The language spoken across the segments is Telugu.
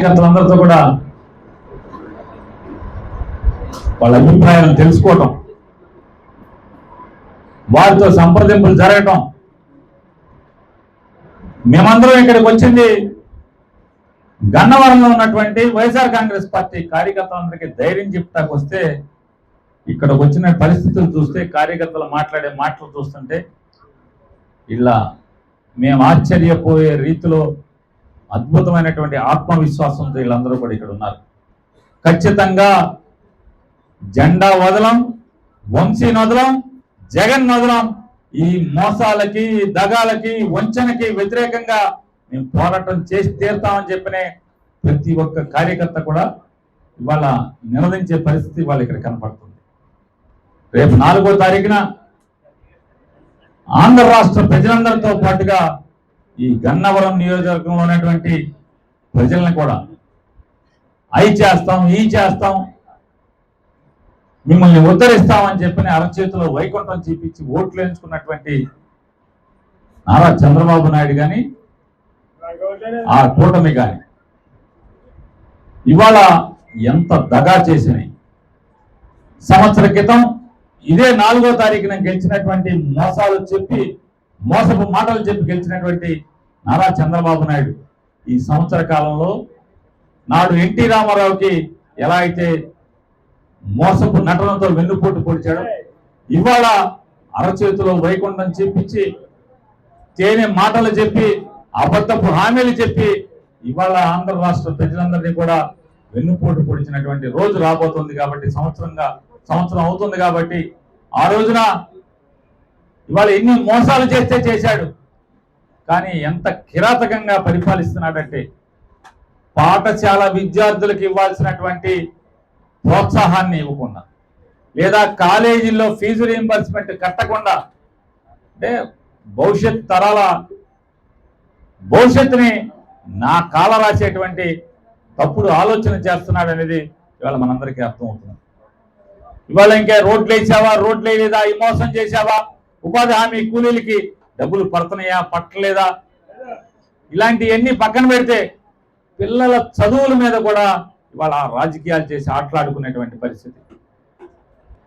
కార్యకర్తలందరితో కూడా వాళ్ళ అభిప్రాయాలను తెలుసుకోవటం వారితో సంప్రదింపులు జరగటం. మేమందరం ఇక్కడికి వచ్చింది గన్నవరంలో ఉన్నటువంటి వైఎస్ఆర్ కాంగ్రెస్ పార్టీ కార్యకర్తలందరికీ ధైర్యం చెప్తాకు వస్తే ఇక్కడ వచ్చిన పరిస్థితులు చూస్తే కార్యకర్తలు మాట్లాడే మాటలు చూస్తుంటే ఇలా మేము ఆశ్చర్యపోయే రీతిలో అద్భుతమైనటువంటి ఆత్మవిశ్వాసంతో వీళ్ళందరూ కూడా ఇక్కడ ఉన్నారు. ఖచ్చితంగా జెండా వదలం వంశీ వదలం జగన్ వదలం. ఈ మోసాలకి దగాలకి వంచనకి వ్యతిరేకంగా మేము పోరాటం చేసి తీరుతామని చెప్పినే ప్రతి ఒక్క కార్యకర్త కూడా ఇవాళ నిలదించే పరిస్థితి ఇవాళ ఇక్కడ కనపడుతుంది. రేపు నాలుగో తారీఖున ఆంధ్ర రాష్ట్ర ప్రజలందరితో పాటుగా ఈ గన్నవరం నియోజకవర్గంలో ఉన్నటువంటి ప్రజల్ని కూడా అయి చేస్తాం ఈ చేస్తాం మిమ్మల్ని ఉద్ధరిస్తామని చెప్పిన అరచేతిలో వైకుంఠం చూపించి ఓట్లు ఎంచుకున్నటువంటి నారా చంద్రబాబు నాయుడు కానీ ఆ కూటమి కానీ ఇవాళ ఎంత దగా చేసినాయి. సంవత్సర క్రితం ఇదే నాలుగో తారీఖున గెలిచినటువంటి మోసాలు చెప్పి మోసపు మాటలు చెప్పి గెలిచినటువంటి నారా చంద్రబాబు నాయుడు ఈ సంవత్సర కాలంలో నాడు ఎన్టీ రామారావుకి ఎలా అయితే మోసపు నటనతో వెన్నుపోటు పొడిచాడు ఇవాళ అరచేతిలో వైకుంఠం చెప్పించి తేనె మాటలు చెప్పి అబద్ధపు హామీలు చెప్పి ఇవాళ ఆంధ్ర రాష్ట్ర ప్రజలందరినీ కూడా వెన్నుపోటు పొడిచినటువంటి రోజు రాబోతుంది కాబట్టి సంవత్సరంగా సంవత్సరం అవుతుంది కాబట్టి ఆ రోజున ఇవాళ ఎన్ని మోసాలు చేస్తే చేశాడు. కానీ ఎంత కిరాతకంగా పరిపాలిస్తున్నాడంటే పాఠశాల విద్యార్థులకు ఇవ్వాల్సినటువంటి ప్రోత్సాహాన్ని ఇవ్వకుండా లేదా కాలేజీల్లో ఫీజు రీంబర్స్మెంట్ కట్టకుండా అంటే భవిష్యత్ తరాల భవిష్యత్తుని నా కాల రాసేటువంటి తప్పుడు ఆలోచన చేస్తున్నాడు అనేది ఇవాళ మనందరికీ అర్థమవుతుంది ఇవాళ ఇంకా రోడ్లు వేసావా రోడ్లు వేయలేదా ఈ మోసం చేసావా? ఉపాధి హామీ కూలీలకి డబ్బులు పడుతున్నాయా పట్టలేదా? ఇలాంటివన్నీ పక్కన పెడితే పిల్లల చదువుల మీద కూడా ఇవాళ రాజకీయాలు చేసి ఆటలాడుకునేటువంటి పరిస్థితి.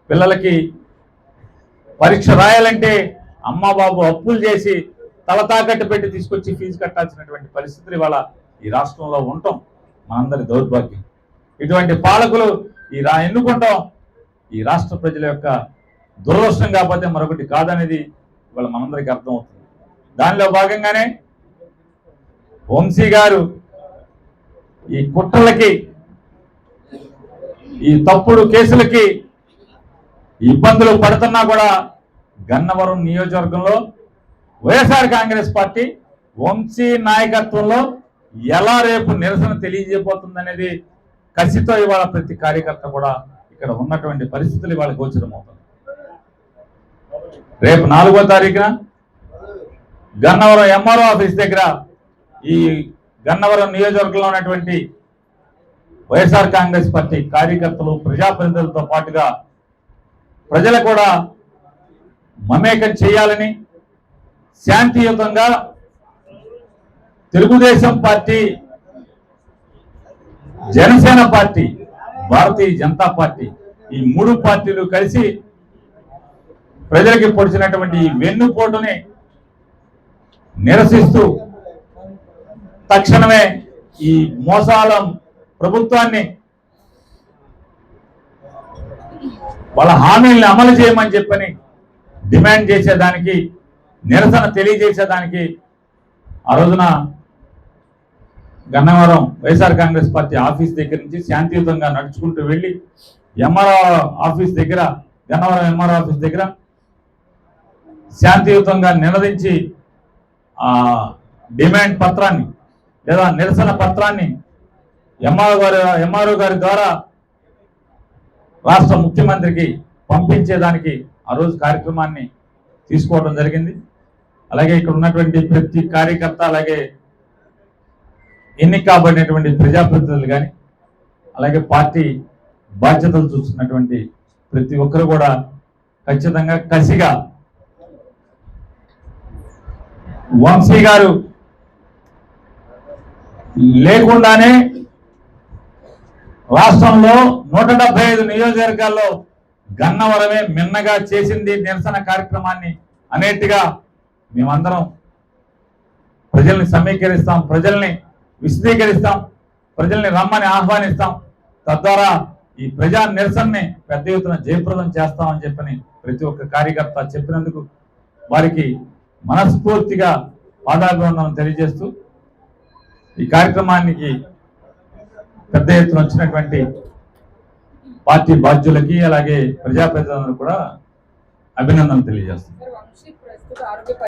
పిల్లలకి పరీక్ష రాయాలంటే అమ్మ బాబు అప్పులు చేసి తల తాకట్టు పెట్టి తీసుకొచ్చి ఫీజు కట్టాల్సినటువంటి పరిస్థితులు ఇవాళ ఈ రాష్ట్రంలో ఉండటం మనందరి దౌర్భాగ్యం. ఇటువంటి పాలకులు ఈ రా ఎన్నుకుంటాం. ఈ రాష్ట్ర ప్రజల యొక్క దురదృష్టం కాకపోతే మరొకటి కాదనేది ఇవాళ మనందరికీ అర్థమవుతుంది. దానిలో భాగంగానే వంశీ గారు ఈ కుట్రలకి ఈ తప్పుడు కేసులకి ఇబ్బందులు పడుతున్నా కూడా గన్నవరం నియోజకవర్గంలో వైఎస్ఆర్ కాంగ్రెస్ పార్టీ వంశీ నాయకత్వంలో ఎలా రేపు నిరసన తెలియజేయబోతుందనేది కసితో ఇవాళ ప్రతి కార్యకర్త కూడా ఇక్కడ ఉన్నటువంటి పరిస్థితులు ఇవాళ గోచరం అవుతుంది రేపు నాలుగో తారీఖున గన్నవరం ఎంఆర్ఓ ఆఫీస్ దగ్గర ఈ గన్నవరం నియోజకవర్గంలో ఉన్నటువంటి వైఎస్ఆర్ కాంగ్రెస్ పార్టీ కార్యకర్తలు ప్రజాప్రతినిధులతో పాటుగా ప్రజలు కూడా మమేకం చేయాలని శాంతియుతంగా Telugu Desam party Janasena party Bharatiya Janata party ఈ మూడు పార్టీలు కలిసి ప్రజలకి పొడిచినటువంటి ఈ వెన్నుపోటుని నిరసిస్తూ తక్షణమే ఈ మోసాల ప్రభుత్వాన్ని వాళ్ళ హామీల్ని అమలు చేయమని చెప్పని డిమాండ్ చేసేదానికి నిరసన తెలియజేసేదానికి ఆ రోజున Gannavaram YSR Congress party office దగ్గర నుంచి శాంతియుతంగా నడుచుకుంటూ వెళ్ళి ఎంఆర్ఓ ఆఫీస్ దగ్గర గన్నవరం ఎంఆర్ఓ ఆఫీస్ దగ్గర శాంతియుతంగా నిలదించి డిమాండ్ పత్రాన్ని లేదా నిరసన పత్రాన్ని ఎంఆర్ఓ గారి ఎంఆర్ఓ గారి ద్వారా రాష్ట్ర ముఖ్యమంత్రికి పంపించేదానికి ఆ రోజు కార్యక్రమాన్ని తీసుకోవడం జరిగింది. అలాగే ఇక్కడ ఉన్నటువంటి ప్రతి కార్యకర్త అలాగే ఎన్నిక కాబడినటువంటి ప్రజాప్రతినిధులు కానీ అలాగే పార్టీ బాధ్యతలు చూస్తున్నటువంటి ప్రతి ఒక్కరు కూడా ఖచ్చితంగా కసిగా వంశీ గారు లేకుండానే రాష్ట్రంలో నూట డెబ్బై ఐదు నియోజకవర్గాల్లో గన్నవరమే మిన్నగా చేసింది నిరసన కార్యక్రమాన్ని అనేట్టుగా మేమందరం ప్రజల్ని సమీకరిస్తాం ప్రజల్ని విశదీకరిస్తాం ప్రజల్ని రమ్మని ఆహ్వానిస్తాం. తద్వారా ఈ ప్రజా నిరసనని పెద్ద ఎత్తున జయప్రదం చేస్తామని చెప్పని ప్రతి ఒక్క కార్యకర్త చెప్పినందుకు వారికి మనస్ఫూర్తిగా పాదాభివందనం తెలియజేస్తూ ఈ కార్యక్రమానికి పెద్ద ఎత్తున వచ్చినటువంటి పార్టీ బాధ్యులకి అలాగే ప్రజాప్రతినిధులకు కూడా అభినందనలు తెలియజేస్తున్నాను